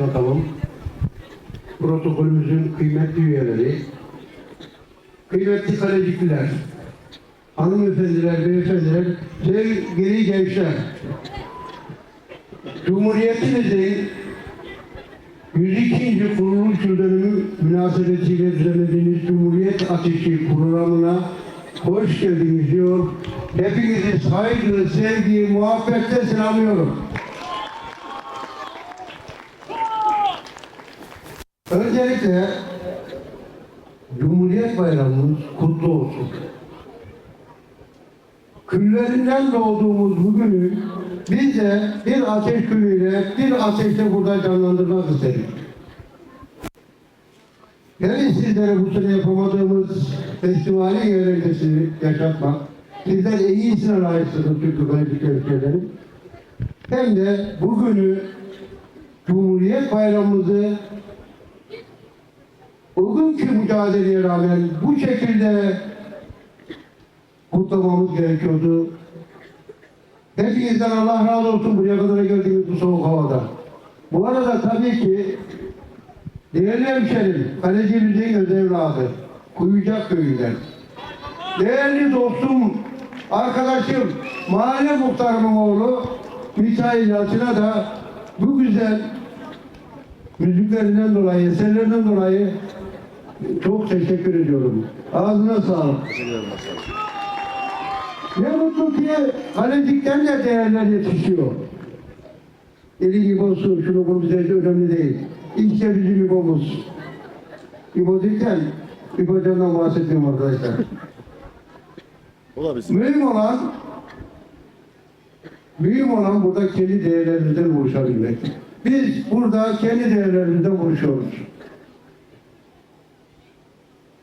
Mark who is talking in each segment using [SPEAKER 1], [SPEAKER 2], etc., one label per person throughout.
[SPEAKER 1] Bakalım. Protokolümüzün kıymetli üyeleri, kıymetli kalecikliler, hanımefendiler, beyefendiler, sevgili gençler, Cumhuriyetimizin 102. kuruluş yıl dönümü münasebetiyle düzenlediğimiz Cumhuriyet Ateşi programına hoş geldiniz diyor. Hepinizi saygı, sevgi, muhabbetle selamlıyorum. Öncelikle Cumhuriyet Bayramımız kutlu olsun. Küllerinden doğduğumuz bu günü biz de bir ateş külüyle, bir ateşle burada canlandırmak istedik. Yani sizlere bu sene yapamadığımız festivali eğlencesini yaşatmak, sizler en iyisine layıksınız çünkü kayıtlı ülkelerin. Hem de bugünü Cumhuriyet Bayramımızı bugünkü mücadeleye rağmen bu şekilde kutlamamız gerekiyordu. Hepinizden Allah razı olsun buraya kadar geldiğimiz bu soğuk havada. Bu arada tabii ki değerli hemşerim, kalecimizin öz evladı, Kuyucak köyünden. Değerli dostum, arkadaşım, mahalle muhtarımın oğlu Mikail Yalçın'a da bu güzel müziklerinden dolayı, eserlerinden dolayı çok teşekkür ediyorum. Ağzına sağlık. Ne mutlu ki Kalecik'ten de değerler yetişiyor. Eli gibi olsun, şunu bunu bize de önemli değil. İşte bizim İbo'muz. İbo derken, İbo Can'dan bahsetmiyorum arkadaşlar.
[SPEAKER 2] O da bizim.
[SPEAKER 1] Mühim olan, mühim olan burada kendi değerlerimizden buluşabilmek. Biz burada kendi değerlerimizden buluşuyoruz.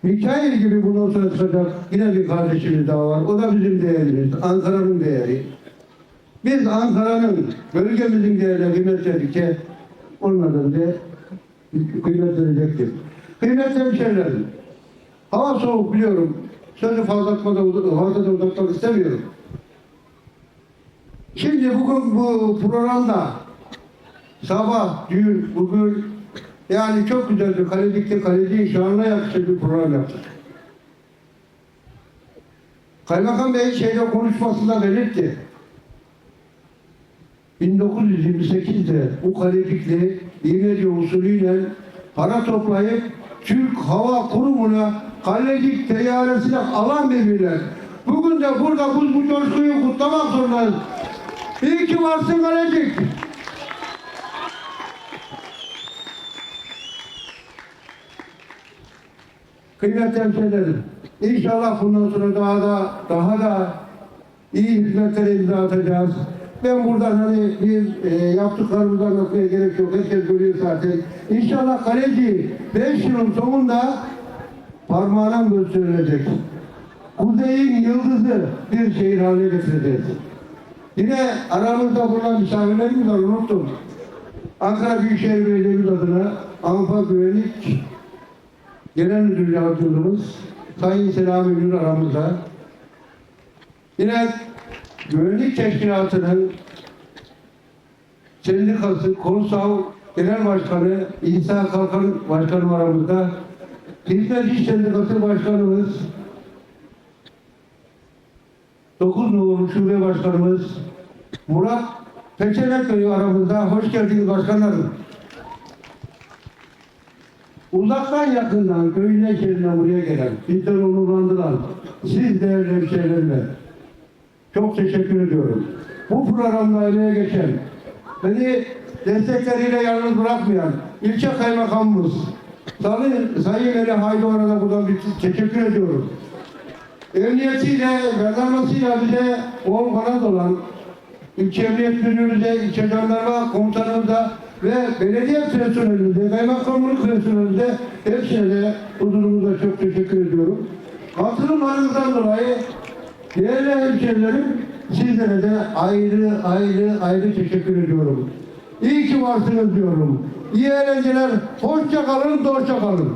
[SPEAKER 1] Mikail gibi bundan sonra çıkacak yine bir kardeşimiz daha var. O da bizim değerimiz. Ankara'nın değeri. Biz Ankara'nın, bölgemizin değerine kıymet verdikçe onların da kıymet verecektir. Kıymetli hemşehrilerim, hava soğuk biliyorum. Sözü fazla fazla da uzatmak istemiyorum. Şimdi bugün bu programda sabah, dün, bugün yani çok güzel bir kalecikte kaleci şanına yakışır bir program yaptık. Kaymakam Bey şeyde konuşmasında belirtti. 1928'de bu kalecikli İğneci usulüyle para toplayıp Türk Hava Kurumu'na kalecik teyyaresine alan birbirler. Bugün de burada biz bu coşkuyu kutlamak zorundayız. İyi ki varsın kalecik. Kıymetli hemşehrilerim, inşallah bundan sonra daha da daha da iyi hizmetlere imza atacağız. Ben buradan hani bir e, yaptıklarımızı anlatmaya gerek yok. Herkes görüyor zaten. İnşallah kaleci 5 yılın sonunda parmağına gösterilecek. Kuzeyin yıldızı bir şehir haline getireceğiz. Yine aramızda bulunan misafirlerimiz var unuttum. Ankara Büyükşehir Belediye'miz adına Avrupa Güvenlik Genel Müdür Yardımcımız Sayın Selami Ünlü aramızda. Yine Güvenlik Teşkilatı'nın sendikası, Konsav Genel Başkanı İsa Kalkan Başkanı aramızda. Hizmet İş Sendikası Başkanımız 9 numaralı Şube Başkanımız Murat Peçenek Bey aramızda. Hoş geldiniz başkanlarım. Uzaktan yakından, köyüne şehrine buraya gelen, bizleri onurlandıran, siz değerli hemşehrilerime çok teşekkür ediyorum. Bu programda emeğe geçen, beni destekleriyle yalnız bırakmayan ilçe kaymakamımız, Sayın, Sayın Ali Haydoğan'a da buradan bir teşekkür ediyorum. Emniyetiyle, jandarmasıyla bize on kanat olan ilçe emniyet müdürümüze, ilçe jandarma komutanımıza ve belediye personelimize, kaymakamlık personelimize hepsine de huzurumuzda çok teşekkür ediyorum. Katılımlarınızdan dolayı değerli hemşehrilerim sizlere de ayrı ayrı ayrı teşekkür ediyorum. İyi ki varsınız diyorum. İyi eğlenceler, hoşça kalın, hoşça kalın.